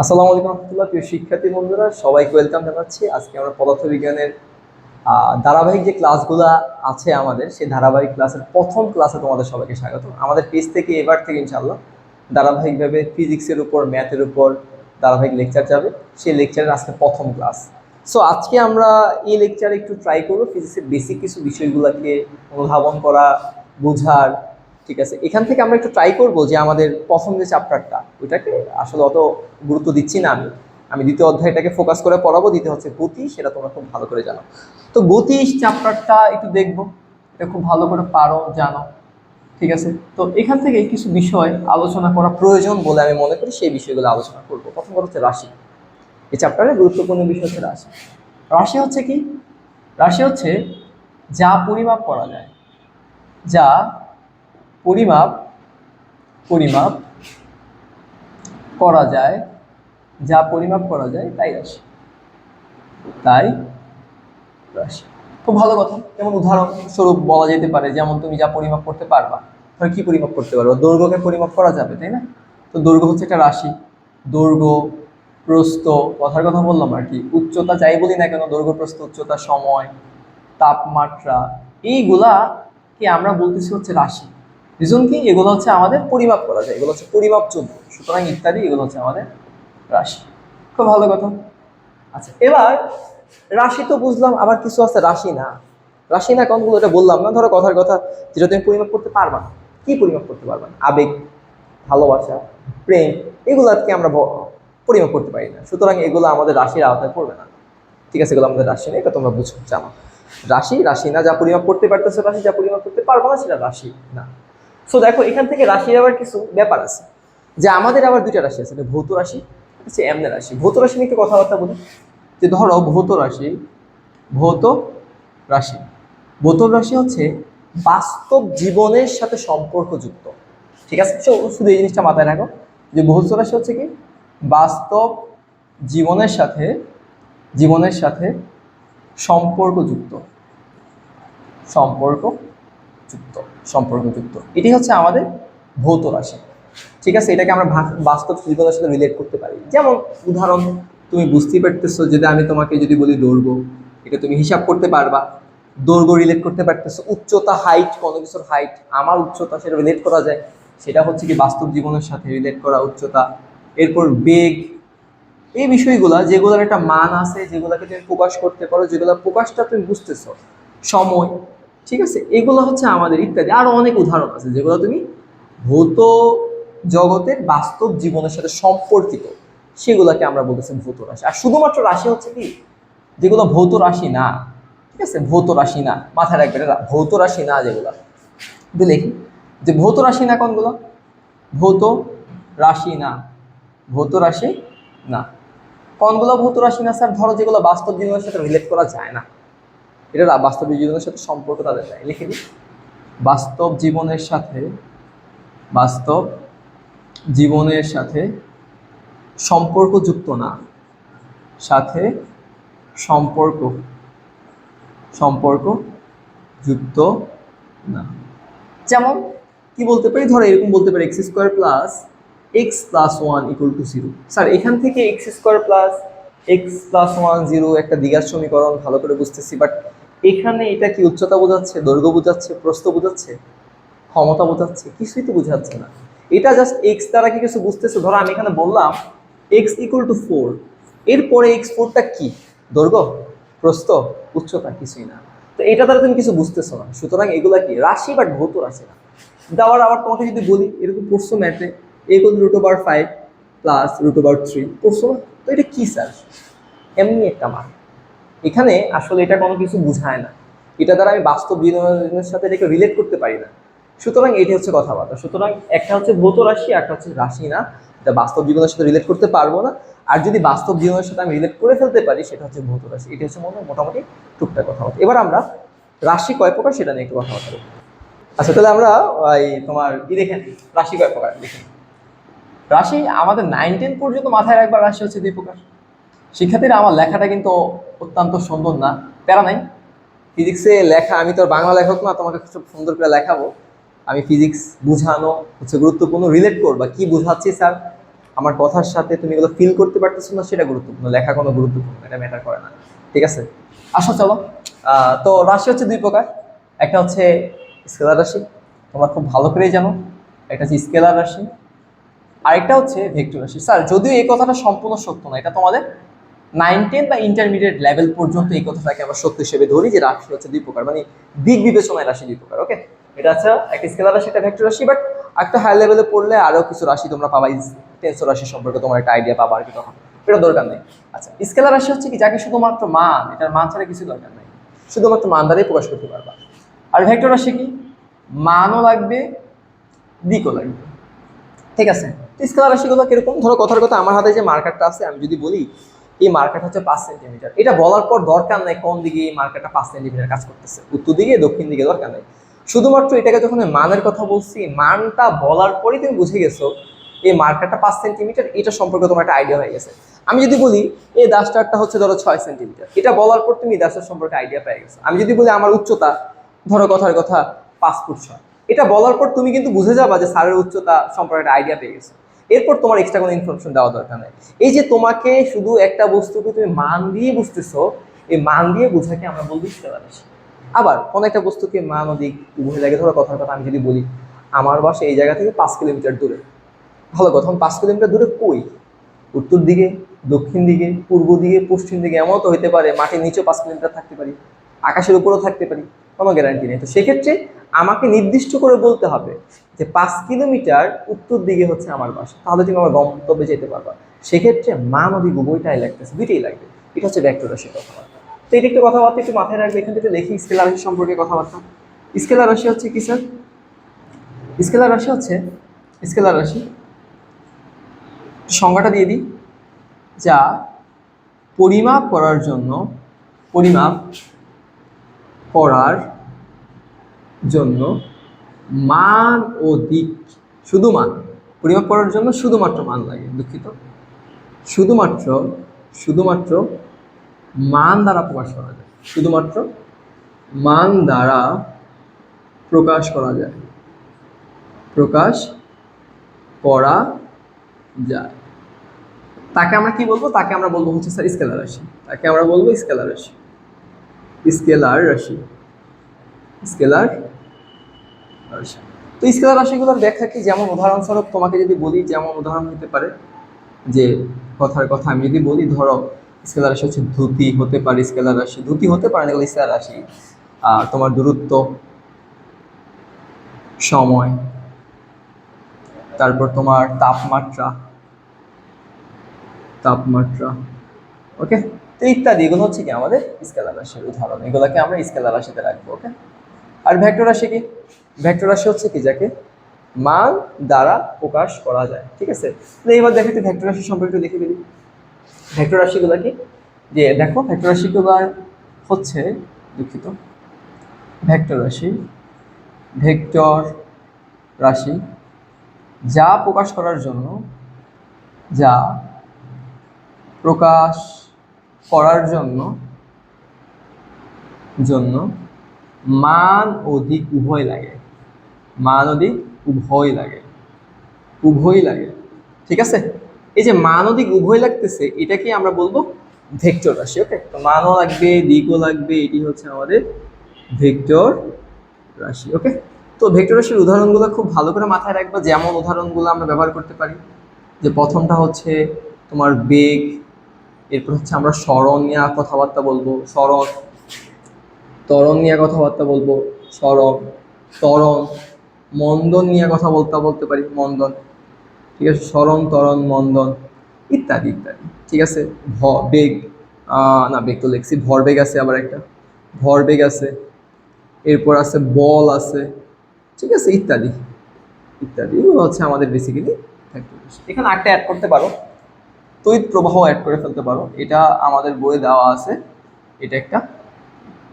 আসসালামু আলাইকুম রহমতুল্লাহ, প্রিয় শিক্ষার্থী বন্ধুরা, সবাইকে ওয়েলকাম জানাচ্ছি। আজকে আমরা পদার্থবিজ্ঞানের ধারাবাহিক যে ক্লাসগুলো আছে আমাদের, সেই ধারাবাহিক ক্লাসের প্রথম ক্লাসে তোমাদের সবাইকে স্বাগত আমাদের পেজ থেকে এবার থেকে ইনশাল্লাহ ধারাবাহিকভাবে ফিজিক্সের উপর ম্যাথের উপর ধারাবাহিক লেকচার যাবে। সেই লেকচারের আজকে প্রথম ক্লাস সো আজকে আমরা এই লেকচারে একটু ট্রাই করব ফিজিক্সের বেসিক কিছু বিষয়গুলোকে অনুধাবন করা, বোঝার ঠিক আছে? এখান থেকে আমরা একটু ট্রাই করব যে আমাদের প্রথম যে চ্যাপ্টারটা ওইটাকে আসলে অত গুরুত্ব দিচ্ছি না আমি। আমি দ্বিতীয় অধ্যায়টাকে ফোকাস করে পড়াবো, দ্বিতীয় হচ্ছে গতি, সেটা তোমরা খুব ভালো করে জানো। তো গতি চ্যাপ্টারটা একটু দেখব, এটা খুব ভালো করে পারো, জানো, ঠিক আছে? তো এখান থেকে কিছু বিষয় আলোচনা করা প্রয়োজন বলে আমি মনে করি, সেই বিষয়গুলো আলোচনা করব। প্রথম কথা হচ্ছে রাশি। এই চ্যাপ্টারে গুরুত্বপূর্ণ বিষয় হচ্ছে রাশি। রাশি হচ্ছে কি? রাশি হচ্ছে যা পরিমাপ করা যায়, যা পরিমাপ পরিমাপ করা যায়, যা পরিমাপ করা যায় তাই রাশি। তাই রাশি। খুব ভালো কথা। যেমন উদাহরণস্বরূপ বলা যেতে পারে, যেমন তুমি যা পরিমাপ করতে পারবা ধর কি পরিমাপ করতে পারবা? দৈর্ঘ্যকে পরিমাপ করা যাবে, তাই না? তো দৈর্ঘ্য হচ্ছে একটা রাশি। দৈর্ঘ্য, প্রস্থ, কথার কথা বললাম আর কি। উচ্চতা যাই বলি না কেন, দৈর্ঘ্য, প্রস্থ, উচ্চতা, সময়, তাপমাত্রা, এইগুলা কি আমরা বলতেছি হচ্ছে রাশি। রিজন কি? এগুলো হচ্ছে আমাদের পরিমাপ করা যায়। এগুলো হচ্ছে পরিমাপ পরিমাপযোগ্য সুতরাং ইত্যাদি এগুলো হচ্ছে আমাদের রাশি। খুব ভালো কথা। আচ্ছা এবার রাশি তো বুঝলাম, আবার কিছু আছে রাশি না। রাশি না কোনগুলো এটা বললাম না। ধরো কথার কথা যেটা তুমি পরিমাপ করতে পারবা না। কি পরিমাপ করতে পারবা না? আবেগ, ভালোবাসা, প্রেম এগুলো আজকে আমরা পরিমাপ করতে পারি না। সুতরাং এগুলো আমাদের রাশির আওতায় পড়বে না। ঠিক আছে, এগুলো আমাদের রাশি না এটা তোমরা বুঝো, জানো। রাশি রাশি না, যা পরিমাপ করতে পারতেছো রাশি, যা পরিমাপ করতে পারব না, সেটা রাশি না। সো দেখো, এখান থেকে রাশির আবার কিছু ব্যাপার আছে। যে আমাদের আবার দুইটা রাশি আছে ভৌত রাশি আছে এমনি রাশি। ভৌত রাশি নিয়ে একটু কথাবার্তা বলি। যে ধরো, ভৌত রাশি ভৌত রাশি। ভৌত রাশি হচ্ছে বাস্তব জীবনের সাথে সম্পর্কযুক্ত। ঠিক আছে? শুধু এই জিনিসটা মাথায় রাখো। যে ভৌত রাশি হচ্ছে কি? বাস্তব জীবনের সাথে জীবনের সাথে সম্পর্কযুক্ত। সম্পর্ক যুক্ত সম্পর্কযুক্ত। এটি হচ্ছে আমাদের ভৌত রাশি ঠিক আছে, এটাকে আমরা বাস্তব জীবনের সাথে রিলেট করতে পারি। যেমন উদাহরণ, তুমি বুঝতেই পারতেছো যদি আমি তোমাকে যদি বলি দৈর্ঘ্য, এটা তুমি হিসাব করতে পারবা। দৈর্ঘ্য রিলেট করতে পারতেছো, উচ্চতা হাইট কোনো কিছুর হাইট আমার উচ্চতা সেটা রিলেট করা যায়। সেটা হচ্ছে কি বাস্তব জীবনের সাথে রিলেট করা উচ্চতা। এরপর বেগ, এই বিষয়গুলা যেগুলোর একটা মান আছে, যেগুলোকে তুমি প্রকাশ করতে পারো, যেগুলো প্রকাশটা তুমি বুঝতেছো। সময় ঠিক আছে? এগুলো হচ্ছে আমাদের ইত্যাদি। আরও অনেক উদাহরণ আছে যেগুলো তুমি ভৌত জগতের বাস্তব জীবনের সাথে সম্পর্কিত। সেগুলোকে আমরা বলতেছি ভৌত রাশি। আর শুধুমাত্র রাশি হচ্ছে কি? যেগুলো ভৌত রাশি না। ঠিক আছে? ভৌত রাশি না। মাথায় রাখবে ভৌত রাশি না যেগুলো। লিখি, যে ভৌত রাশি না কোনগুলো? ভৌত রাশি না। ভৌত রাশি না। কোনগুলো ভৌত রাশি না স্যার? ধরো যেগুলো বাস্তব জীবনের সাথে রিলেট করা যায় না। এটা বাস্তব জীবনের সাথে সম্পর্ক তাদের নাই। লিখে দিই। বাস্তব জীবনের সাথে, বাস্তব জীবনের সাথে সম্পর্কযুক্ত না। সাথে সম্পর্ক সম্পর্ক যুক্ত না। যেমন কি বলতে পারি? ধরো এরকম বলতে পারি x square plus x plus one equal to zero sir, এখান থেকে x square plus x plus one zero একটা দ্বিঘাত সমীকরণ ভালো করে বুঝতেছি বাট এখানে এটা কি উচ্চতা বোঝাচ্ছে, দৈর্ঘ্য বোঝাচ্ছে, প্রস্থ বোঝাচ্ছে, ক্ষমতা বোঝাচ্ছে? কিছুই তো বোঝাচ্ছে না। এটা জাস্ট এক্স দ্বারা কি কিছু বুঝতেছে? ধরো আমি এখানে বললাম এক্স ইকুয়াল টু ফোর এরপরে এক্স ফোরটা কি? দৈর্ঘ্য, প্রস্থ, উচ্চতা কিছুই না। তো এটা দ্বারা তুমি কিছু বুঝতেছো না। সুতরাং এগুলা কি? রাশি বাট ভৌত রাশি না। দেওয়ার আবার তোমাকে যদি বলি, এরকম পড়ছো ম্যাথে এগুলো root over five plus root over three পড়ছো না। তো এটা কি স্যার এমনি একটা মান এখানে আসলে এটা কোনো কিছু বোঝায় না। এটা দ্বারা আমি বাস্তব জীবনের সাথে এটাকে রিলেট করতে পারি না। সুতরাং এটি হচ্ছে কথাবার্তা। সুতরাং একটা হচ্ছে ভৌত রাশি, একটা হচ্ছে রাশি না। এটা বাস্তব জীবনের সাথে রিলেট করতে পারব না। আর যদি বাস্তব জীবনের সাথে আমি রিলেট করে ফেলতে পারি, সেটা হচ্ছে ভৌত রাশি। এটা হচ্ছে মনে মোটামুটি টুকটাক কথাবার্তা। এবার আমরা রাশি কয় প্রকার সেটা নিয়ে একটু কথাবার্তা বলব আচ্ছা তাহলে আমরা এই তোমার ই দেখেন? রাশি কয় প্রকার? দেখে নিই। রাশি আমাদের নাইন টেন পর্যন্ত মাথায় রাখবার রাশি হচ্ছে দুই প্রকার। শিক্ষার্থীরা আমার লেখাটা কিন্তু অত্যন্ত সুন্দর না? প্যারা নাই? ফিজিক্সে লেখা, আমি তো বাংলা লেখক না, তোমাকে খুব সুন্দর করে লেখাবো। আমি ফিজিক্স বুঝানো হচ্ছে গুরুত্বপূর্ণ রিলেট করবা। কি বুঝাচ্ছি স্যার? আমার কথার সাথে তুমি এগুলো ফিল করতে পারতেছো না, সেটা গুরুত্বপূর্ণ। লেখা কোনো গুরুত্বপূর্ণ, এটা ম্যাটার করে না। ঠিক আছে? আসো, চলো। তো রাশি হচ্ছে দুই প্রকার। একটা হচ্ছে স্কেলার রাশি, তোমরা খুব ভালো করেই জানো। একটা হচ্ছে স্কেলার রাশি, আরেকটা হচ্ছে ভেক্টর রাশি। স্যার, যদিও এই কথাটা সম্পূর্ণ সত্য না, এটা তোমাদের নাইন টেন বা ইন্টারমিডিয়েট লেভেল পর্যন্ত এই কথাটাকে আমরা সত্য হিসেবে ধরি যে রাশি হচ্ছে দুই প্রকার মানে দিক বিবেচনায় রাশি দুই প্রকার ওকে এটা হচ্ছে একটা স্কেলার রাশি, একটা ভেক্টর রাশি বাট একটা হাই লেভেলে পড়লে আরও কিছু রাশি তোমরা পাবা টেন্সর রাশি সম্পর্কে তোমার একটা আইডিয়া পাবা আর কি তখন এটা দরকার নেই। আচ্ছা স্কেলার রাশি হচ্ছে কি, যাকে শুধুমাত্র মান, এটার মান ছাড়া কিছু দরকার নেই, শুধুমাত্র মান দ্বারাই প্রকাশ করতে পারবা। আর ভেক্টর রাশি কি, মানও লাগবে, দিকও লাগবে, ঠিক আছে? স্কেলার রাশিগুলো কীরকম? ধরো কথার কথা, আমার হাতে যে মার্কারটা আছে, আমি যদি বলি এই মার্কারটা হচ্ছে পাঁচ সেন্টিমিটার এটা বলার পর দরকার নাই কোন দিকে এই মার্কারটা পাঁচ সেন্টিমিটার কাজ করতেছে। উত্তর দিকে, দক্ষিণ দিকে দরকার নাই। শুধুমাত্র এটাকে যখন মানের কথা বলছি, মানটা বলার পরেই তুমি বুঝে গেছো এই মার্কারটা পাঁচ সেন্টিমিটার এটা সম্পর্কে তোমার একটা আইডিয়া হয়ে গেছে। আমি যদি বলি, এই দাসটারটা হচ্ছে ধরো ছয় সেন্টিমিটার এটা বলার পর তুমি দাসটার সম্পর্কে আইডিয়া পেয়ে গেছো। আমি যদি বলি আমার উচ্চতা, ধরো কথার কথা পাঁচ ফুট ছয়। এটা বলার পর তুমি কিন্তু বুঝে যাবা যে স্যারের উচ্চতা সম্পর্কে একটা আইডিয়া পেয়ে গেছো। এরপর তোমার এক্সট্রা কোনো ইনফরমেশন দেওয়া দরকার নেই। এই যে তোমাকে শুধু একটা বস্তুকে তুমি মান দিয়ে বুঝতেছো, এই মান দিয়ে বোঝাকে আমরা বলব স্কেলার আবার কোনো একটা বস্তুকে মান অধিক উভয় লাগে ধরো কথার কথা আমি যদি বলি, আমার বাসা এই জায়গা থেকে পাঁচ কিলোমিটার দূরে। ভালো কথা, পাঁচ কিলোমিটার দূরে কই? উত্তর দিকে, দক্ষিণ দিকে, পূর্ব দিকে, পশ্চিম দিকে এমন তো হতে পারে, মাটির নিচেও পাঁচ কিলোমিটার থাকতে পারি, আকাশের উপরেও থাকতে পারি, কোনো গ্যারান্টি নেই। তো সেক্ষেত্রে আমাকে নির্দিষ্ট করে বলতে হবে যে পাঁচ কিলোমিটার উত্তর দিকে হচ্ছে আমার বাসা। তাহলে তুমি আমার গন্তব্যে যেতে পারবা। সেক্ষেত্রে মা অধিক উভয়টাই লাগতেছে, দুইটাই লাগবে। এটা হচ্ছে ভেক্টর রাশির কথাবার্তা। তো এটা একটু কথাবার্তা একটু মাথায় রাখবে, এখান থেকে দেখি স্কেলার রাশি সম্পর্কে কথাবার্তা। স্কেলার রাশি হচ্ছে কি স্যার? স্কেলার রাশি হচ্ছে, স্কেলার রাশি সংজ্ঞাটা দিয়ে দিই। যা পরিমাপ করার জন্য, পরিমাপ করার জন্য মান ও দিক শুধু মান পরিমাপ করার জন্য শুধুমাত্র মান লাগে, দুঃখিত? শুধুমাত্র শুধুমাত্র মান দ্বারা প্রকাশ করা যায়, শুধুমাত্র মান দ্বারা প্রকাশ করা যায়, প্রকাশ করা যায়। তাকে আমরা কি বলব? তাকে আমরা বলব হচ্ছে স্যার স্কেলার রাশি। তাকে আমরা বলব স্কেলার রাশি। স্কেলার রাশি। স্কেলার তো স্কেলার রাশিগুলোর ব্যাখ্যা কি? যেমন উদাহরণস্বরূপ তোমাকে যদি বলি, যেমন উদাহরণ হতে পারে যে কথার কথা আমি যদি বলি, ধরো স্কেলার রাশি হচ্ছে ধুতি হতে পারে, স্কেলার রাশি ধুতি হতে পারে না স্কেলার রাশি। আর তোমার দূরত্ব, সময়, তারপর তোমার তাপমাত্রা তাপমাত্রা, ওকে? তো ইত্যাদি, এগুলো হচ্ছে কি আমাদের স্কেলার রাশির উদাহরণ। এগুলোকে আমরা স্কেলার রাশিতে রাখব, ওকে? আর ভেক্টর রাশি কি? ভেক্টর রাশি হচ্ছে কি, যাকে মান দ্বারা প্রকাশ করা যায়, ঠিক আছে? তো এবার দেখো একটু ভেক্টর রাশি সম্পর্কে দেখে ফেলি। ভেক্টর রাশিগুলো কি যে দেখো, ভেক্টর রাশিগুলো হচ্ছে দুঃখিত। ভেক্টর রাশি ভেক্টর রাশি, যা প্রকাশ করার জন্য, যা প্রকাশ করার জন্য জন্য মান দিক উভয় লাগে। মান নদী উভয় লাগে। উভয় লাগে। ঠিক আছে? এই যে ও দিক উভয় লাগতেছে, এটাকে আমরা বলব ভেক্টর রাশি ওকে তো মানও লাগবে, দিকও লাগবে, এটি হচ্ছে আমাদের ভেক্টর রাশি ওকে তো ভেক্টর রাশির উদাহরণগুলো খুব ভালো করে মাথায় রাখবা, যেমন উদাহরণগুলো আমরা ব্যবহার করতে পারি। যে প্রথমটা হচ্ছে তোমার বেগ, এরপর হচ্ছে আমরা স্মরণ নিয়ে কথাবার্তা বলব, স্মরণ, ত্বরণ নিয়ে কথাবার্তা বলব, স্মরণ, ত্বরণ মন্দন নিয়ে কথা বলতে বলতে পারি, মন্দন। ঠিক আছে? স্মরণ, তরণ, মন্দন, ইত্যাদি ইত্যাদি। ঠিক আছে? ভ, বেগ। না, বেগ তো লিখছি। ভরবেগ আছে আবার একটা। ভরবেগ আছে। এরপর আছে বল আছে। ঠিক আছে? ইত্যাদি। ইত্যাদি এগুলো হচ্ছে আমাদের বেসিক্যালি এখানে একটা অ্যাড করতে পারো। তড়িৎ প্রবাহ অ্যাড করে ফেলতে পারো। এটা আমাদের বইয়ে দেওয়া আছে। এটা একটা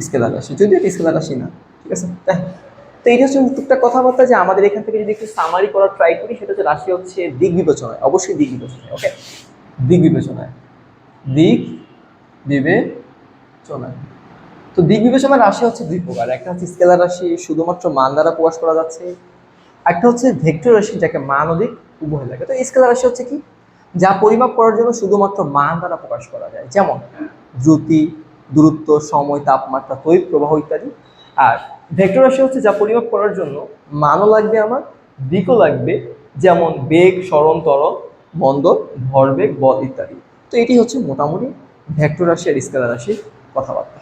স্কেলার রাশি। যদি এটা স্কেলার রাশি না। ঠিক আছে? তাই। তো এটা হচ্ছে টুকটাক কথাবার্তা যে আমাদের এখান থেকে যদি একটু সামারি করার ট্রাই করি, সেটা হচ্ছে রাশি হচ্ছে দিক বিবেচনায়, অবশ্যই দিক বিবেচনায় ওকে দিক বিবেচনায়। দিক বিবেচনায়। তো দিক বিবেচনার রাশি হচ্ছে দুই প্রকার, একটা হচ্ছে স্কেলার রাশি, শুধুমাত্র মান দ্বারা প্রকাশ করা যাচ্ছে, একটা হচ্ছে ভেক্টর রাশি, যাকে মান অধিক উভয় লাগে। তো স্কেলার রাশি হচ্ছে কি? যা পরিমাপ করার জন্য শুধুমাত্র মান দ্বারা প্রকাশ করা যায়। যেমন দ্রুতি, দূরত্ব, সময়, তাপমাত্রা, তড়িৎ প্রবাহ ইত্যাদি। আর ভেক্টর রাশি হচ্ছে যা পরিমাপ করার জন্য মানও লাগবে আমার, দিকও লাগবে, যেমন বেগ, সরণ তরল মন্দর ভরবেগ, বল ইত্যাদি। তো এটি হচ্ছে মোটামুটি ভেক্টর রাশি আর স্কেলার রাশির কথাবার্তা।